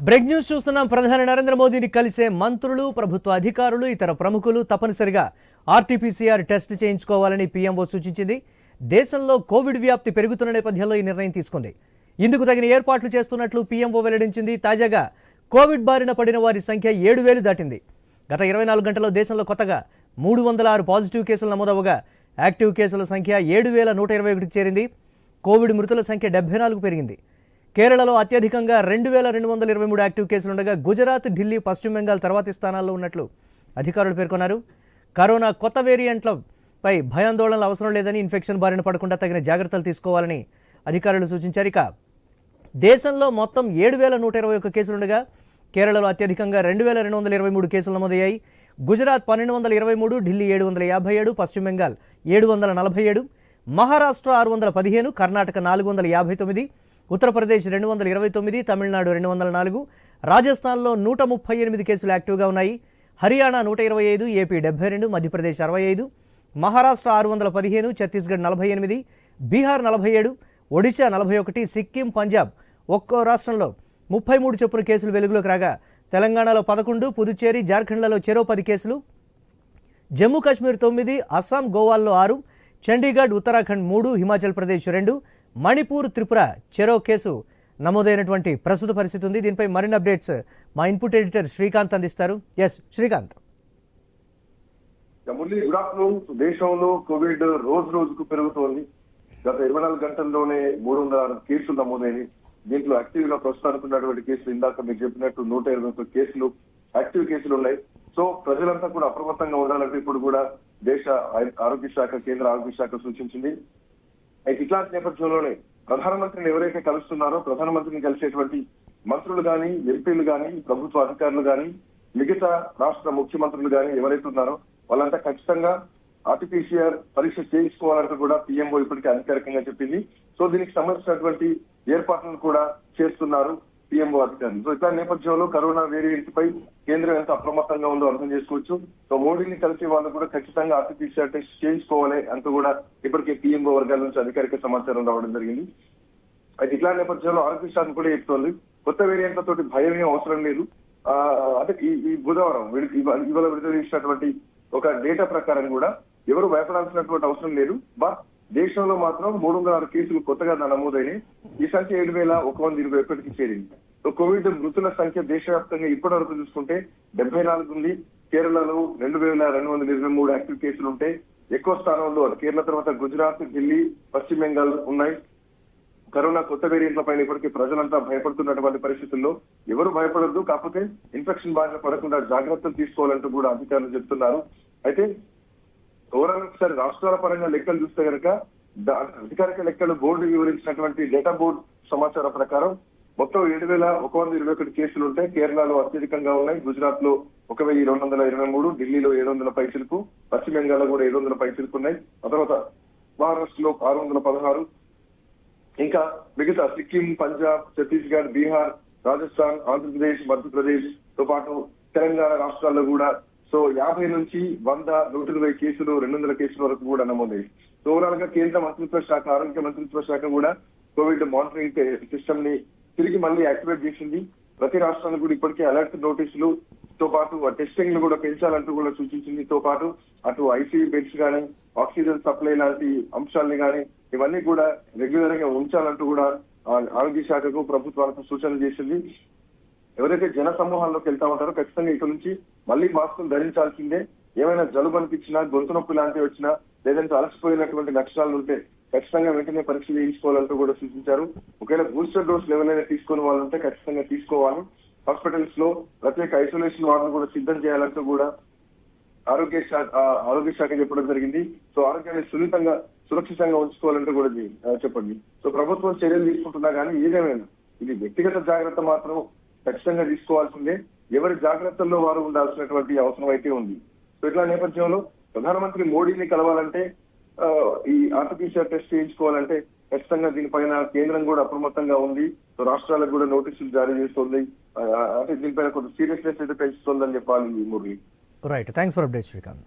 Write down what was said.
Break news చూస్తున్నాం. ప్రధాని నరేంద్ర మోదీని కలిసే మంత్రులు ప్రభుత్వ అధికారులు ఇతర ప్రముఖులు తప్పనిసరిగా ఆర్టీపీసీఆర్ టెస్ట్ చేయించుకోవాలని పీఎంఓ సూచించింది. దేశంలో కోవిడ్ వ్యాప్తి పెరుగుతున్న నేపథ్యంలో ఈ నిర్ణయం తీసుకుంది. ఇందుకు తగిన ఏర్పాట్లు చేస్తున్నట్లు పీఎంఓ వెల్లడించింది. తాజాగా కోవిడ్ బారిన పడిన వారి సంఖ్య ఏడు వేలు దాటింది. గత ఇరవై నాలుగు గంటల్లో దేశంలో కొత్తగా మూడు వందల ఆరు పాజిటివ్ కేసులు నమోదవగా యాక్టివ్ కేసుల సంఖ్య ఏడు వేల నూట ఇరవై ఒకటికి చేరింది. కోవిడ్ మృతుల సంఖ్య డెబ్బై నాలుగు పెరిగింది. కేరళలో అత్యధికంగా రెండు వేల రెండు వందల ఇరవై మూడు యాక్టివ్ కేసులు ఉండగా గుజరాత్ ఢిల్లీ పశ్చిమ బెంగాల్ తర్వాతి స్థానాల్లో ఉన్నట్లు అధికారులు పేర్కొన్నారు. కరోనా కొత్త వేరియంట్లపై భయాందోళనలు అవసరం లేదని ఇన్ఫెక్షన్ బారిన పడకుండా తగిన జాగ్రత్తలు తీసుకోవాలని అధికారులు సూచించారు. ఇక దేశంలో మొత్తం ఏడు వేల నూట ఇరవై ఒక్క కేసులుండగా కేరళలో అత్యధికంగా రెండు వేల రెండు వందల ఇరవై మూడు కేసులు నమోదయ్యాయి. గుజరాత్ పన్నెండు వందల ఇరవై మూడు ఢిల్లీ ఏడు వందల యాభై ఏడు పశ్చిమ బెంగాల్ ఏడు వందల నలభై ఏడు మహారాష్ట్ర ఆరు వందల పదిహేను కర్ణాటక నాలుగు వందల యాభై తొమ్మిది ఉత్తరప్రదేశ్ రెండు వందల ఇరవై తొమ్మిది తమిళనాడు రెండు వందల నాలుగు రాజస్థాన్లో నూట ముప్పై ఎనిమిది కేసులు యాక్టివ్గా ఉన్నాయి. హర్యానా నూట ఇరవై ఐదు ఏపీ డెబ్బై రెండు మధ్యప్రదేశ్ అరవై ఐదు మహారాష్ట్ర ఆరు వందల పదిహేను ఛత్తీస్గఢ్ నలభై ఎనిమిది బీహార్ నలభై ఏడు ఒడిశా నలభై ఒకటి సిక్కిం పంజాబ్ ఒక్కో రాష్ట్రంలో ముప్పై మూడు చొప్పున కేసులు వెలుగులోకి రాగా తెలంగాణలో పదకొండు పుదుచ్చేరి జార్ఖండ్లలో చెరో పది కేసులు జమ్మూ కాశ్మీర్ తొమ్మిది అస్సాం గోవాల్లో ఆరు చండీగఢ్ ఉత్తరాఖండ్ మూడు హిమాచల్ ప్రదేశ్ రెండు మణిపూర్ త్రిపుర చెరో కేసు నమోదైనటువంటి ప్రస్తుత పరిస్థితి ఉంది. దీనిపై మరిన్ని అప్డేట్స్ మా ఇన్పుట్ ఎడిటర్ శ్రీకాంత్ అందిస్తారు. Yes Srikanth. Murali good afternoon. దేశంలో కోవిడ్ రోజు రోజుకు పెరుగుతోంది. గత ఇరవై నాలుగు గంటల్లోనే మూడు వందల ఆరు కేసులు నమోదైనవి. దీంట్లో యాక్టివ్గా ప్రస్తుతానికి ఉన్నటువంటి కేసులు ఇందాక మీకు చెప్పినట్టు నూట ఇరవై ఒక్క కేసులు యాక్టివ్ కేసులు ఉన్నాయి. సో ప్రజలంతా కూడా అప్రమత్తంగా ఉండాలంటే ఇప్పుడు కూడా దేశ ఆరోగ్య శాఖ కేంద్ర ఆరోగ్య శాఖ సూచించింది. ఇట్లాంటి నేపథ్యంలోనే ప్రధానమంత్రిని ఎవరైతే కలుస్తున్నారో ప్రధానమంత్రిని కలిసేటువంటి మంత్రులు కానీ ఎంపీలు కానీ ప్రభుత్వ అధికారులు కానీ మిగతా రాష్ట్ర ముఖ్యమంత్రులు కానీ ఎవరైతే ఉన్నారో వాళ్ళంతా ఖచ్చితంగా ఆర్టిఫిషియల్ పరీక్ష చేయించుకోవాలంటూ కూడా పిఎంఓ ఇప్పటికే అధికారికంగా చెప్పింది. సో దీనికి సంబంధించినటువంటి ఏర్పాట్లను కూడా చేస్తున్నారు. పిఎంఓ అధికారులు సో ఇట్లా నేపథ్యంలో కరోనా వేరియంట్ పై కేంద్రం ఎంత అప్రమత్తంగా ఉందో అర్థం చేసుకోవచ్చు. సో మోడీని కలిసి వాళ్ళు కూడా ఖచ్చితంగా ఆర్టిఫిషియల్ టెస్ట్ చేయించుకోవాలి అంటూ కూడా ఇప్పటికే పిఎంఓ వర్గాల నుంచి అధికారిక సమాచారం రావడం జరిగింది. అయితే ఇట్లా నేపథ్యంలో ఆరోగ్య శాఖ కూడా చెప్తోంది. కొత్త వేరియంట్ల తోటి భయం ఏం అవసరం లేదు. అంటే ఈ ఈ బుధవారం ఇవాళ ఇవాళ విడుదల చేసినటువంటి ఒక డేటా ప్రకారం కూడా ఎవరు భయపడాల్సినటువంటి అవసరం లేదు. బట్ దేశంలో మాత్రం మూడు వందల ఆరు కేసులు కొత్తగా నమోదైనాయి. ఈ సంఖ్య ఏడు వేల ఒక వంద ఇరవై ఒకటికి చేరింది. కోవిడ్ మృతుల సంఖ్య దేశవ్యాప్తంగా ఇప్పటి వరకు చూసుకుంటే డెబ్బై నాలుగు ఉంది. కేరళలో రెండు వేల రెండు వందల ఇరవై మూడు యాక్టివ్ కేసులు ఉంటే ఎక్కువ స్థానంలో కేరళ తర్వాత గుజరాత్ ఢిల్లీ పశ్చిమ బెంగాల్ ఉన్నాయి. కరోనా కొత్త వేరియంట్ల పైన ఇప్పటికీ ప్రజలంతా భయపడుతున్నటువంటి పరిస్థితుల్లో ఎవరు భయపడద్దు. కాకపోతే ఇన్ఫెక్షన్ బారిన పడకుండా జాగ్రత్తలు తీసుకోవాలంటూ కూడా అధికారులు చెప్తున్నారు. అయితే ఓవరాల్ ఒకసారి రాష్ట్రాల పరంగా లెక్కలు చూస్తే కనుక అధికారిక లెక్కలు బోర్డు వివరించినటువంటి డేటా బోర్డు సమాచారం ప్రకారం మొత్తం ఏడు వేల ఒక వంద ఇరవై ఒకటి కేసులు ఉంటే కేరళలో అత్యధికంగా ఉన్నాయి. గుజరాత్లో ఒక వెయ్యి రెండు వందల ఇరవై మూడు ఢిల్లీలో ఏడు వందల పైసలకు పశ్చిమ బెంగాల్లో కూడా ఏడు వందల పైసలకు ఉన్నాయి. ఆ తర్వాత మహారాష్ట్రలో ఆరు వందల పదహారు ఇంకా మిగతా సిక్కిం పంజాబ్ ఛత్తీస్గఢ్ బీహార్ రాజస్థాన్ ఆంధ్రప్రదేశ్ మధ్యప్రదేశ్తో పాటు తెలంగాణ రాష్ట్రాల్లో కూడా సో యాభై నుంచి వంద నూట ఇరవై కేసులు రెండు వందల కేసుల వరకు కూడా నమోదయ్యాయి. సో ఓవరాల్గా కేంద్ర మంత్రిత్వ శాఖ ఆరోగ్య మంత్రిత్వ శాఖ కూడా కోవిడ్ మానిటరింగ్ సిస్టమ్ని తిరిగి మళ్ళీ యాక్టివేట్ చేసింది. ప్రతి రాష్ట్రానికి కూడా ఇప్పటికే అలర్ట్ నోటీసులు తో పాటు టెస్టింగ్ కూడా పెంచాలంటూ కూడా సూచించింది. తో పాటు అటు ఐసీయూ బెడ్స్ కానీ ఆక్సిజన్ సప్లై లాంటి అంశాలని కానీ ఇవన్నీ కూడా రెగ్యులర్గా ఉంచాలంటూ కూడా ఆరోగ్య శాఖకు ప్రభుత్వాలకు సూచనలు చేసింది. ఎవరైతే జన సమూహాల్లోకి వెళ్తా ఉంటారో ఖచ్చితంగా ఇటు నుంచి మళ్ళీ మాస్కులు ధరించాల్సిందే. ఏమైనా జలుబు అనిపించినా గొంతు నొప్పి లాంటివి వచ్చినా లేదంటే అలసిపోయినటువంటి లక్షణాలు ఉంటే ఖచ్చితంగా వెంటనే పరీక్ష చేయించుకోవాలంటూ కూడా సూచించారు. ఒకవేళ బూస్టర్ డోస్ ఎవరైనా తీసుకుని వాళ్ళంటే ఖచ్చితంగా తీసుకోవాలి. హాస్పిటల్స్లో ప్రత్యేక ఐసోలేషన్ వార్డును కూడా సిద్ధం చేయాలంటూ కూడా ఆరోగ్య శాఖ ఆరోగ్య శాఖ చెప్పడం జరిగింది. సో ఆరోగ్యాన్ని సున్నితంగా సురక్షితంగా ఉంచుకోవాలంటే కూడా చెప్పండి. సో ప్రభుత్వం చర్యలు తీసుకుంటున్నా కానీ ఏదేమైనా ఇది వ్యక్తిగత జాగ్రత్త మాత్రం ఖచ్చితంగా తీసుకోవాల్సిందే. ఎవరి జాగ్రత్తల్లో వారు ఉండాల్సినటువంటి అవసరం అయితే ఉంది. సో ఇట్లా నేపథ్యంలో ప్రధానమంత్రి మోడీని కలవాలంటే ఈ ఆర్టిఫిషియల్ టెస్ట్ చేయించుకోవాలంటే ఖచ్చితంగా దీనిపైన కేంద్రం కూడా అప్రమత్తంగా ఉంది. సో రాష్ట్రాలకు కూడా నోటీసులు జారీ చేస్తుంది. అంటే దీనిపైన కొంత సీరియస్నెస్ అయితే పెంచుతుందని చెప్పాలి Murali right thanks for update Srikanth